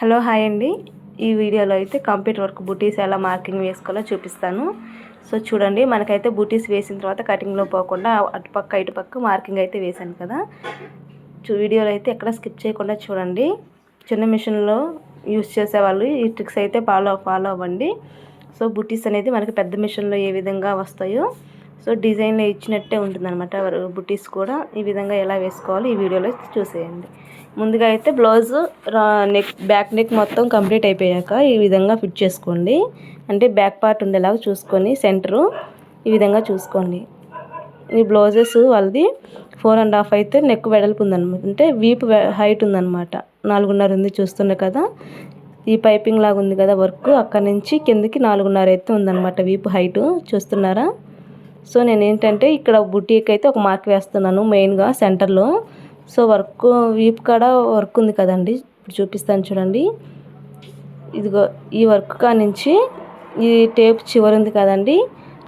Hello hi అండి. ఈ వీడియోలో అయితే కంప్యూటర్ వర్క్ బుటీస్ ఎలా మార్కింగ్ వేసుకోవాలో చూపిస్తాను. సో చూడండి మనకైతే బుటీస్ వేసిన తర్వాత కటింగ్లో పోకుండా అటుపక్క ఇటుపక్క మార్కింగ్ అయితే వేసాను కదా. చూ వీడియోలో అయితే ఎక్కడ స్కిప్ చేయకుండా చూడండి. చిన్న మిషన్లో యూస్ చేసేవాళ్ళు ఈ ట్రిక్స్ అయితే ఫాలో ఫాలో అవ్వండి. సో బుటీస్ అనేది మనకి పెద్ద మిషన్లో ఏ విధంగా వస్తాయో సో డిజైన్లో ఇచ్చినట్టే ఉంటుందన్నమాట. బుటీస్ కూడా ఈ విధంగా ఎలా వేసుకోవాలో ఈ వీడియోలో చూసేయండి. ముందుగా అయితే బ్లౌజ్ నెక్ బ్యాక్ నెక్ మొత్తం కంప్లీట్ అయిపోయాక ఈ విధంగా ఫిట్ చేసుకోండి. అంటే బ్యాక్ పార్ట్ ఉండేలాగా చూసుకొని సెంటరు ఈ విధంగా చూసుకోండి. ఈ బ్లౌజెస్ వాళ్ళది ఫోర్ అండ్ హాఫ్ అయితే నెక్ వెడల్పు ఉందన్నమాట. అంటే వీపు హైట్ ఉందన్నమాట. నాలుగున్నర ఉంది చూస్తుండే కదా. ఈ పైపింగ్ లాగా ఉంది కదా వర్క్. అక్కడ నుంచి కిందకి నాలుగున్నర అయితే ఉందన్నమాట వీపు హైటు. చూస్తున్నారా? సో నేను ఏంటంటే ఇక్కడ బుట్టీకి అయితే ఒక మార్క్ వేస్తున్నాను మెయిన్గా సెంటర్లో. సో వర్క్ వీప్ కాడ వర్క్ ఉంది కదండి ఇప్పుడు చూపిస్తాను చూడండి. ఇదిగో ఈ వర్క్ కా నుంచి ఈ టేప్ చివరి ఉంది కదండి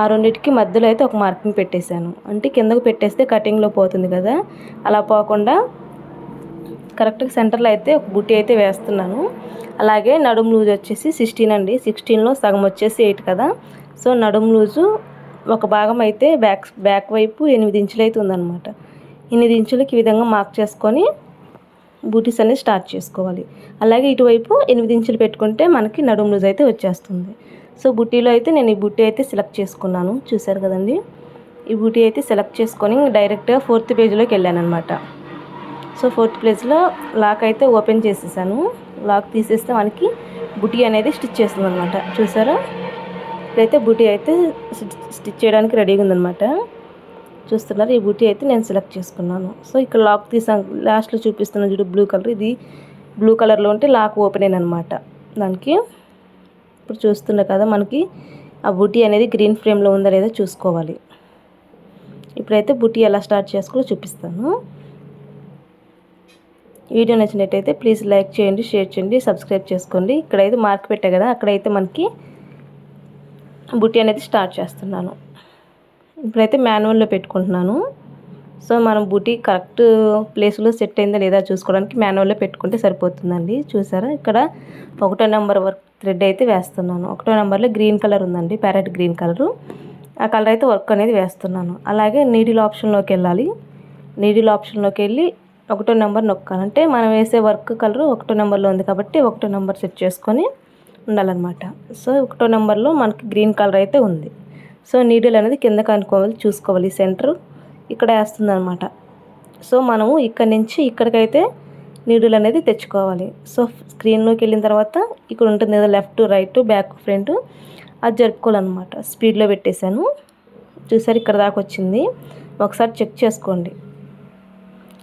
ఆ రెండింటికి మధ్యలో అయితే ఒక మార్కింగ్ పెట్టేశాను. అంటే కిందకు పెట్టేస్తే కటింగ్లో పోతుంది కదా అలా పోకుండా కరెక్ట్గా సెంటర్లో అయితే ఒక బుట్టి అయితే వేస్తున్నాను. అలాగే నడుము లూజ్ వచ్చేసి సిక్స్టీన్ అండి సిక్స్టీన్లో సగం వచ్చేసి ఎయిట్ కదా. సో నడుము లూజు ఒక భాగం అయితే బ్యాక్ బ్యాక్ వైపు ఎనిమిది ఇంచులు అయితే ఉందన్నమాట. ఎనిమిది ఇంచులకి ఈ విధంగా మార్క్ చేసుకొని బూటీస్ అనేది స్టార్ట్ చేసుకోవాలి. అలాగే ఇటువైపు ఎనిమిది ఇంచులు పెట్టుకుంటే మనకి నడుము లూజ్ అయితే వచ్చేస్తుంది. సో బుట్టీలో అయితే నేను ఈ బుట్టీ అయితే సెలెక్ట్ చేసుకున్నాను. చూసారు కదండి? ఈ బుట్టి అయితే సెలెక్ట్ చేసుకొని డైరెక్ట్గా ఫోర్త్ పేజ్లోకి వెళ్ళాను అనమాట సో ఫోర్త్ ప్లేస్లో లాక్ అయితే ఓపెన్ చేసేసాను. లాక్ తీసేస్తే మనకి బుటీ అనేది స్టిచ్ చేస్తుంది అనమాట చూసారా ఇప్పుడైతే బూటీ అయితే స్టిచ్ చేయడానికి రెడీగా ఉందనమాట చూస్తున్నారు ఈ బూటీ అయితే నేను సెలెక్ట్ చేసుకున్నాను. సో ఇక్కడ లాక్ తీసాను లాస్ట్లో చూపిస్తున్నాను చూడు బ్లూ కలర్. ఇది బ్లూ కలర్లో ఉంటే లాక్ ఓపెన్ అయిన అనమాట దానికి ఇప్పుడు చూస్తున్నా కదా మనకి ఆ బుటీ అనేది గ్రీన్ ఫ్రేమ్లో ఉందా లేదా చూసుకోవాలి. ఇప్పుడైతే బుటీ ఎలా స్టార్ట్ చేసుకోవాలో చూపిస్తాను. వీడియో నచ్చినట్టయితే ప్లీజ్ లైక్ చేయండి షేర్ చేయండి సబ్స్క్రైబ్ చేసుకోండి. ఇక్కడైతే మార్క్ పెట్టా కదా అక్కడైతే మనకి బుట్టి అనేది స్టార్ట్ చేస్తున్నాను. ఇప్పుడైతే మాన్యువల్లో పెట్టుకుంటున్నాను. సో మనం బుటీ కరెక్ట్ ప్లేస్లో సెట్ అయిందా లేదా చూసుకోవడానికి మాన్యువల్లో పెట్టుకుంటే సరిపోతుందండి. చూసారా? ఇక్కడ ఒకటో నెంబర్ వర్క్ థ్రెడ్ అయితే వేస్తున్నాను. ఒకటో నెంబర్లో గ్రీన్ కలర్ ఉందండి. Parrot green colour. ఆ కలర్ అయితే వర్క్ అనేది వేస్తున్నాను. అలాగే నీడిల్ ఆప్షన్లోకి వెళ్ళాలి. నీడిల్ ఆప్షన్లోకి వెళ్ళి ఒకటో నెంబర్ నొక్కాలంటే మనం వేసే వర్క్ కలర్ ఒకటో నెంబర్లో ఉంది కాబట్టి ఒకటో నెంబర్ సెట్ చేసుకొని ఉండాలన్నమాట. సో ఒకటో నెంబర్లో మనకి గ్రీన్ కలర్ అయితే ఉంది. సో నీడిల్ అనేది కిందకి అనుకోవాలి చూసుకోవాలి. సెంటర్ ఇక్కడ వేస్తుంది అనమాట సో మనము ఇక్కడ నుంచి ఇక్కడికైతే నీడిల్ అనేది తెచ్చుకోవాలి. సో స్క్రీన్లోకి వెళ్ళిన తర్వాత ఇక్కడ ఉంటుంది కదా లెఫ్ట్ రైట్ బ్యాక్ ఫ్రంట్. అది జరుపుకోవాలన్నమాట. స్పీడ్లో పెట్టేశాను. చూసారు ఇక్కడ దాకా వచ్చింది. ఒకసారి చెక్ చేసుకోండి.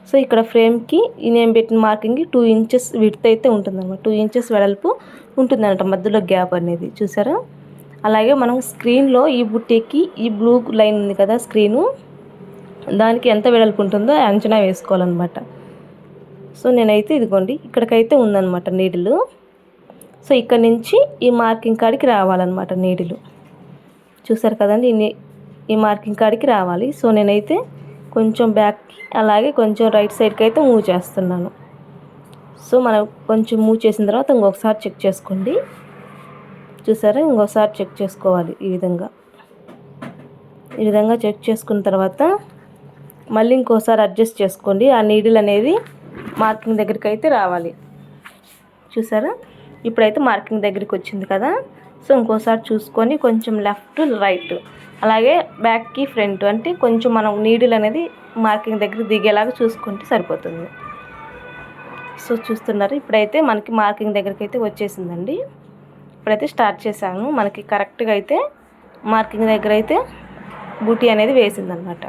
సో ఇక్కడ ఫ్రేమ్కి నేను పెట్టిన మార్కింగ్కి టూ ఇంచెస్ విడ్త్ అయితే ఉంటుందన్నమాట. టూ ఇంచెస్ వెడల్పు ఉంటుందన్నమాట మధ్యలో గ్యాప్ అనేది. చూసారా? అలాగే మనం స్క్రీన్లో ఈ బుట్టేకి ఈ బ్లూ లైన్ ఉంది కదా స్క్రీను. దానికి ఎంత వెడల్పు ఉంటుందో అంచనా వేసుకోవాలన్నమాట. సో నేనైతే ఇదిగోండి ఇక్కడికైతే ఉందన్నమాట నీడిలు. సో ఇక్కడ నుంచి ఈ మార్కింగ్ కాడికి రావాలన్నమాట నీడిలు. చూసారు కదండి ఈ మార్కింగ్ కాడికి రావాలి. సో నేనైతే కొంచెం బ్యాక్కి అలాగే కొంచెం రైట్ సైడ్కి అయితే మూవ్ చేస్తున్నాను. సో మనం కొంచెం మూవ్ చేసిన తర్వాత ఇంకొకసారి చెక్ చేసుకోండి. చూసారా? ఇంకోసారి చెక్ చేసుకోవాలి ఈ విధంగా. ఈ విధంగా చెక్ చేసుకున్న తర్వాత మళ్ళీ ఇంకోసారి అడ్జస్ట్ చేసుకోండి. ఆ నీడిల్ అనేది మార్కింగ్ దగ్గరికి అయితే రావాలి. చూసారా? ఇప్పుడైతే మార్కింగ్ దగ్గరికి వచ్చింది కదా? సో ఇంకోసారి చూసుకొని కొంచెం లెఫ్ట్ రైట్. అలాగే బ్యాక్కి ఫ్రంట్ అంటే కొంచెం మనం నీడిల్ అనేది మార్కింగ్ దగ్గర దిగేలాగా చూసుకుంటే సరిపోతుంది. సో చూస్తున్నారు ఇప్పుడైతే మనకి మార్కింగ్ దగ్గరికి అయితే వచ్చేసిందండి. ఇప్పుడైతే స్టార్ట్ చేశాను. మనకి కరెక్ట్గా అయితే మార్కింగ్ దగ్గర అయితే బూటీ అనేది వేసిందనమాట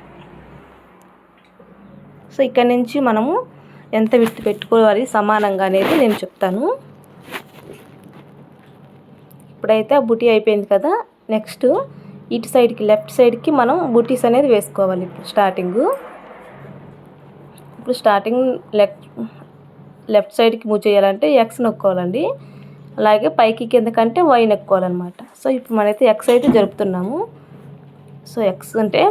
సో ఇక్కడ నుంచి మనము ఎంత విత్తు పెట్టుకోవాలి సమానంగా అనేది నేను చెప్తాను. ఇప్పుడైతే ఆ బుటీ అయిపోయింది కదా. నెక్స్ట్ ఇటు సైడ్కి లెఫ్ట్ సైడ్కి మనం బుటీస్ అనేది వేసుకోవాలి ఇప్పుడు స్టార్టింగ్. ఇప్పుడు స్టార్టింగ్ లెఫ్ట్ లెఫ్ట్ సైడ్కి మూవ్ చేయాలంటే ఎక్స్ నొక్కోవాలండి. అలాగే పైకి కిందకంటే వై నొక్కోవాలన్నమాట. సో ఇప్పుడు మనైతే ఎక్స్ అయితే జరుపుతున్నాము. సో ఎక్స్ అంటే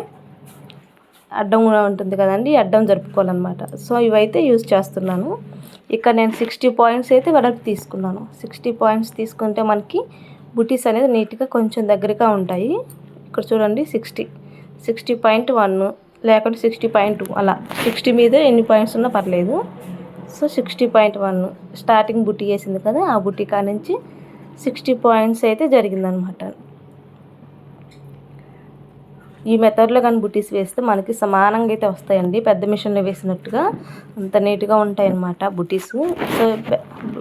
అడ్డం ఉంటుంది కదండి అడ్డం జరుపుకోవాలన్నమాట. సో ఇవైతే యూజ్ చేస్తున్నాను. ఇక్కడ నేను సిక్స్టీ పాయింట్స్ అయితే వెడల్పు తీసుకున్నాను. సిక్స్టీ పాయింట్స్ తీసుకుంటే మనకి బుటీస్ అనేది నీట్గా కొంచెం దగ్గరగా ఉంటాయి. ఇక్కడ చూడండి సిక్స్టీ. సిక్స్టీ పాయింట్ వన్ లేకుంటే సిక్స్టీ పాయింట్ అలా. సిక్స్టీ మీద ఎన్ని పాయింట్స్ ఉన్నా పర్లేదు. So sixty point one starting బుట్టి వేసింది కదా ఆ బుట్టి కానించి సిక్స్టీ పాయింట్స్ అయితే జరిగిందనమాట. ఈ మెథడ్లో కానీ బుటీస్ వేస్తే మనకి సమానంగా అయితే వస్తాయండి. పెద్ద మిషన్లో వేసినట్టుగా అంత నీట్గా ఉంటాయి అన్నమాట బుటీస్. So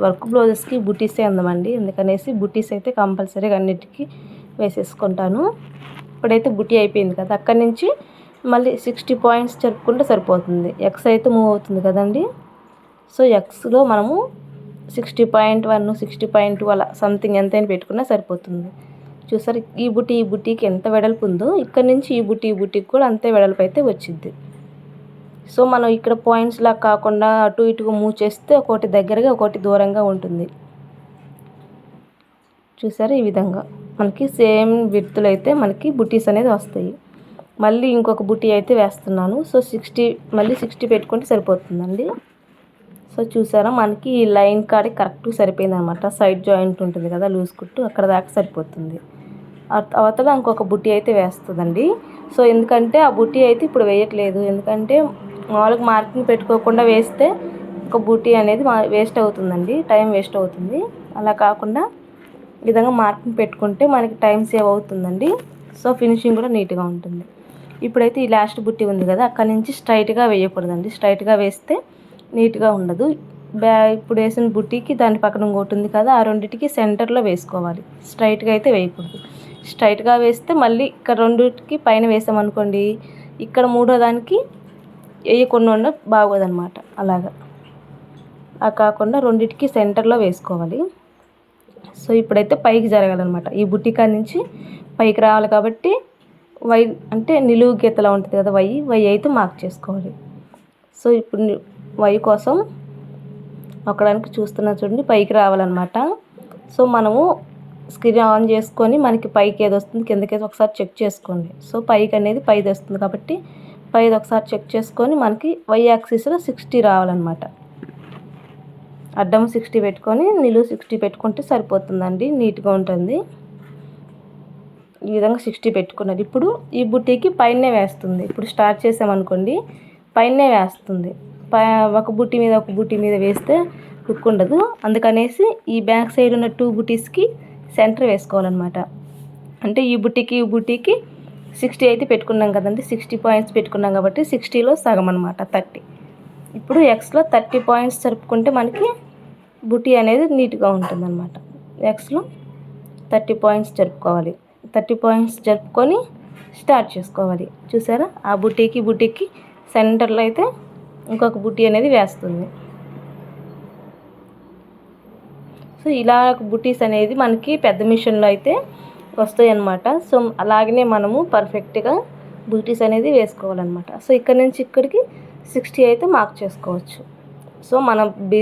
work బ్లౌజెస్కి బుటీసే అందమండి. ఎందుకనేసి బుటీస్ అయితే కంపల్సరీగా అన్నిటికీ వేసేసుకుంటాను. ఇప్పుడైతే బుటీ అయిపోయింది కదా అక్కడి నుంచి మళ్ళీ సిక్స్టీ పాయింట్స్ జరుపుకుంటే సరిపోతుంది. ఎక్స్ అయితే మూవ్ అవుతుంది కదండి. సో ఎక్స్లో మనము sixty point one sixty point two అలా సంథింగ్ ఎంతైనా పెట్టుకున్నా సరిపోతుంది. చూసారు ఈ బుట్టి ఈ బుట్టికి ఎంత వెడల్పు ఉందో ఇక్కడ నుంచి ఈ బుట్టి ఈ బుట్టికి కూడా అంతే వెడల్పు అయితే వచ్చింది సో మనం ఇక్కడ పాయింట్స్ లాగా కాకుండా అటు ఇటుగా మూవ్ చేస్తే ఒకటి దగ్గరగా ఒకటి దూరంగా ఉంటుంది. చూసారు ఈ విధంగా? మనకి సేమ్ విత్తులు అయితే మనకి బుట్టీస్ అనేది వస్తాయి. మళ్ళీ ఇంకొక బుట్టి అయితే వేస్తున్నాను. సో సిక్స్టీ మళ్ళీ సిక్స్టీ పెట్టుకుంటే సరిపోతుందండి. సో చూసారా మనకి ఈ లైన్ కాడి కరెక్ట్ సరిపోయింది అనమాట సైడ్ జాయింట్ ఉంటుంది కదా లూజ్ కుట్టు అక్కడ దాకా సరిపోతుంది. అవతల ఇంకొక బుట్టి అయితే వేస్తుందండి. సో ఎందుకంటే ఆ బుట్టి అయితే ఇప్పుడు వేయట్లేదు. ఎందుకంటే మామూలుగా మార్కింగ్ పెట్టుకోకుండా వేస్తే ఒక బుట్టి అనేది వేస్ట్ అవుతుందండి. టైం వేస్ట్ అవుతుంది. అలా కాకుండా విధంగా మార్కింగ్ పెట్టుకుంటే మనకి టైం సేవ్ అవుతుందండి. సో ఫినిషింగ్ కూడా నీట్గా ఉంటుంది. ఇప్పుడైతే ఈ లాస్ట్ బుట్టి ఉంది కదా అక్కడ నుంచి స్ట్రైట్గా వేయకూడదండి. స్ట్రైట్గా వేస్తే నీట్గా ఉండదు. బ్యా ఇప్పుడు వేసిన బుట్టికి దాని పక్కన ఇంకోటి ఉంది కదా ఆ రెండింటికి సెంటర్లో వేసుకోవాలి. స్ట్రైట్గా అయితే వేయకూడదు. స్ట్రైట్గా వేస్తే మళ్ళీ ఇక్కడ రెండుకి పైన వేసామనుకోండి ఇక్కడ మూడో దానికి వేయకుండా ఉండ బాగోదన్నమాట. అలాగా. ఆ కాకుండా రెండింటికి సెంటర్లో వేసుకోవాలి. సో ఇప్పుడైతే పైకి జరగాలన్నమాట. ఈ బుట్టికా నుంచి పైకి రావాలి కాబట్టి వై అంటే నిలువు గీతలా ఉంటుంది కదా వై వై అయితే మార్క్ చేసుకోవాలి. సో ఇప్పుడు వై కోసం ఒకడానికి చూస్తున్నా చూడండి పైకి రావాలన్నమాట. సో మనము స్క్రీన్ ఆన్ చేసుకొని మనకి పైకి ఏది వస్తుంది కిందకి ఏదో ఒకసారి చెక్ చేసుకోండి. సో పైకి అనేది పైది వస్తుంది కాబట్టి పైది ఒకసారి చెక్ చేసుకొని మనకి వై యాక్సిస్లో సిక్స్టీ రావాలన్నమాట. అడ్డం సిక్స్టీ పెట్టుకొని నిలువు సిక్స్టీ పెట్టుకుంటే సరిపోతుందండి నీట్గా ఉంటుంది. ఈ విధంగా సిక్స్టీ పెట్టుకున్నారు. ఇప్పుడు ఈ బుట్టీకి పైనే వేస్తుంది. ఇప్పుడు స్టార్ట్ చేసామనుకోండి పైనే వేస్తుంది. ఒక బుట్టి మీద ఒక బుట్టి మీద వేస్తే హుక్ ఉండదు. అందుకనేసి ఈ బ్యాక్ సైడ్ ఉన్న టూ బుటీస్కి సెంటర్ వేసుకోవాలన్నమాట. అంటే ఈ బుట్టికి ఈ బుట్టికి సిక్స్టీ అయితే పెట్టుకున్నాం కదండి. సిక్స్టీ పాయింట్స్ పెట్టుకున్నాం కాబట్టి సిక్స్టీలో సగం అనమాట థర్టీ. ఇప్పుడు ఎక్స్లో థర్టీ పాయింట్స్ జరుపుకుంటే మనకి బుటీ అనేది నీట్గా ఉంటుంది అనమాట ఎక్స్లో థర్టీ పాయింట్స్ జరుపుకోవాలి. థర్టీ పాయింట్స్ జరుపుకొని స్టార్ట్ చేసుకోవాలి. చూసారా? ఆ బుటీకి బుటీకి సెంటర్లో అయితే ఇంకొక బుటీ అనేది వేస్తుంది. సో ఇలా బుటీస్ అనేది మనకి పెద్ద మిషన్లో అయితే వస్తాయి అన్నమాట సో అలాగనే మనము పర్ఫెక్ట్గా బూటీస్ అనేది వేసుకోవాలన్నమాట. సో ఇక్కడ నుంచి ఇక్కడికి సిక్స్టీ అయితే మార్క్ చేసుకోవచ్చు. సో మనం బీ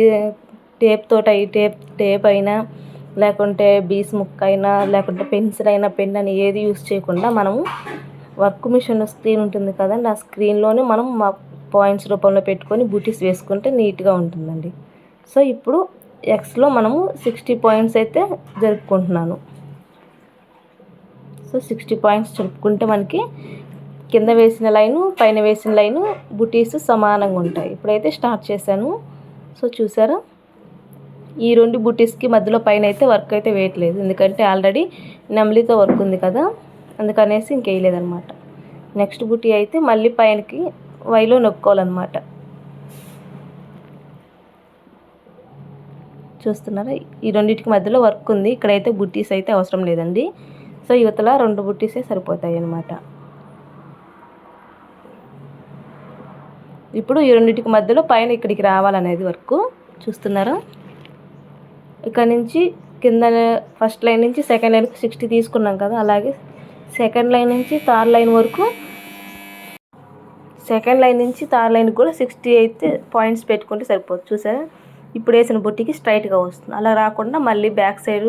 టేప్ తోట ఈ టేప్ టేప్ అయినా లేకుంటే బీస్ ముక్క అయినా లేకుంటే పెన్సిల్ అయినా పెన్ అని ఏది యూస్ చేయకుండా మనము వర్క్ మిషన్ స్క్రీన్ ఉంటుంది కదండి ఆ స్క్రీన్లోనే మనం మా పాయింట్స్ రూపంలో పెట్టుకొని బూటీస్ వేసుకుంటే నీట్గా ఉంటుందండి. సో ఇప్పుడు ఎక్స్లో మనము సిక్స్టీ పాయింట్స్ అయితే జరుపుకుంటున్నాను. సో సిక్స్టీ పాయింట్స్ జరుపుకుంటే మనకి కింద వేసిన లైను పైన వేసిన లైను బుటీస్ సమానంగా ఉంటాయి. ఇప్పుడైతే స్టార్ట్ చేశాను. సో చూసారా? ఈ రెండు బుటీస్కి మధ్యలో పైన అయితే వర్క్ అయితే వేయట్లేదు. ఎందుకంటే ఆల్రెడీ నెమలితో వర్క్ ఉంది కదా. అందుకనేసి ఇంకేయలేదనమాట నెక్స్ట్ బుటీ అయితే మళ్ళీ పైనకి వైలో నొక్కోవాలన్నమాట. చూస్తున్నారా? ఈ రెండింటికి మధ్యలో వర్క్ ఉంది. ఇక్కడైతే బుట్టీస్ అయితే అవసరం లేదండి. సో యువతల రెండు బుట్టీసే సరిపోతాయి అన్నమాట ఇప్పుడు ఈ రెండింటికి మధ్యలో పైన ఇక్కడికి రావాలనేది వర్క్. చూస్తున్నారా? ఇక్కడ నుంచి కింద ఫస్ట్ లైన్ నుంచి సెకండ్ లైన్కి సిక్స్టీ తీసుకున్నాం కదా. అలాగే సెకండ్ లైన్ నుంచి థర్డ్ లైన్ వరకు సెకండ్ లైన్ నుంచి థర్డ్ లైన్కి కూడా సిక్స్టీ అయితే పాయింట్స్ పెట్టుకుంటే సరిపోతుంది చూసారా? ఇప్పుడు వేసిన బుట్టికి స్ట్రైట్గా వస్తుంది. అలా రాకుండా మళ్ళీ బ్యాక్ సైడ్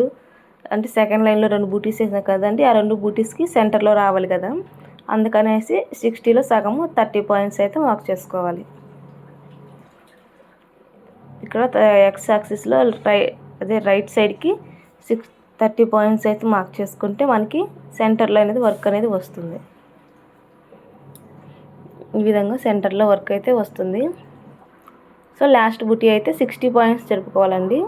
అంటే సెకండ్ లైన్లో రెండు బూటీస్ వేసాం కదండి ఆ రెండు బూటీస్కి సెంటర్లో రావాలి కదా. అందుకనేసి సిక్స్టీలో సగము థర్టీ పాయింట్స్ అయితే మార్క్ చేసుకోవాలి. ఇక్కడ ఎక్స్ యాక్సిస్లో రై అదే రైట్ సైడ్కి సిక్స్ థర్టీ పాయింట్స్ అయితే మార్క్ చేసుకుంటే మనకి సెంటర్లో అనేది వర్క్ అనేది వస్తుంది. ఈ విధంగా సెంటర్లో వర్క్ అయితే వస్తుంది. సో లాస్ట్ బుటీ అయితే సిక్స్టీ పాయింట్స్ జరుపుకోవాలండి.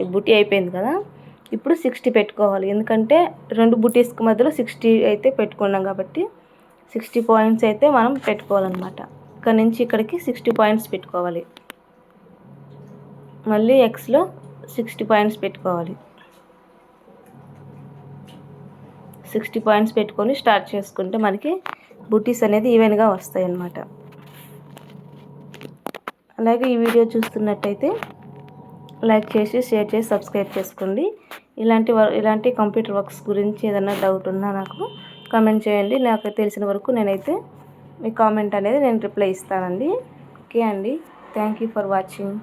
ఈ బుటీ అయిపోయింది కదా. ఇప్పుడు సిక్స్టీ పెట్టుకోవాలి. ఎందుకంటే రెండు బుటీస్కి మధ్యలో సిక్స్టీ అయితే పెట్టుకున్నాం కాబట్టి సిక్స్టీ పాయింట్స్ అయితే మనం పెట్టుకోవాలన్నమాట. ఇక్కడ నుంచి ఇక్కడికి సిక్స్టీ పాయింట్స్ పెట్టుకోవాలి. మళ్ళీ ఎక్స్లో సిక్స్టీ పాయింట్స్ పెట్టుకోవాలి. సిక్స్టీ పాయింట్స్ పెట్టుకొని స్టార్ట్ చేసుకుంటే మనకి బుటీస్ అనేది ఈవెన్గా వస్తాయి అన్నమాట. అలాగే ఈ వీడియో చూస్తున్నట్టయితే లైక్ చేసి షేర్ చేసి సబ్స్క్రైబ్ చేసుకోండి. ఇలాంటి ఇలాంటి కంప్యూటర్ వర్క్స్ గురించి ఏదైనా డౌట్ ఉన్నా నాకు కామెంట్ చేయండి. నాకు తెలిసిన వరకు నేనైతే మీ కామెంట్ అనేది నేను రిప్లై ఇస్తానండి. ఓకే అండి. Thank you for watching